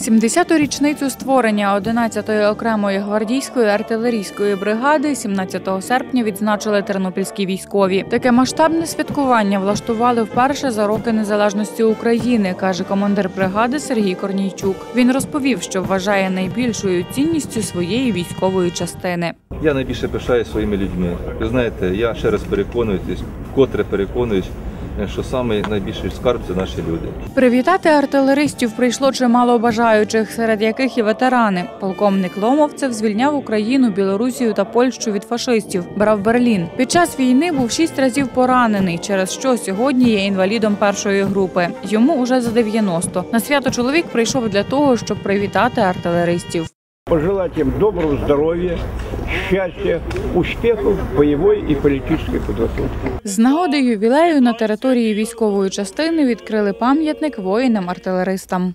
70-ту річницю створення 11-ї окремої гвардійської артилерійської бригади 17 серпня відзначили тернопільські військові. Таке масштабне святкування влаштували вперше за роки незалежності України, каже командир бригади Сергій Корнійчук. Він розповів, що вважає найбільшою цінністю своєї військової частини. Я найбільше пишаю своїми людьми. Ви знаєте, я ще раз переконуюсь, вкотре переконуюсь, що саме найбільший скарб це наші люди. Привітати артилеристів прийшло чимало бажаючих, серед яких і ветерани. Полковник Ломовцев звільняв Україну, Білорусію та Польщу від фашистів. Брав Берлін. Під час війни був шість разів поранений, через що сьогодні є інвалідом першої групи. Йому уже за 90. На свято чоловік прийшов для того, щоб привітати артилеристів. пожелать им доброго здоровья, счастья, успехов бойової і політичної підготовки. З нагоди ювілею на території військової частини відкрили пам'ятник воїнам-артилеристам.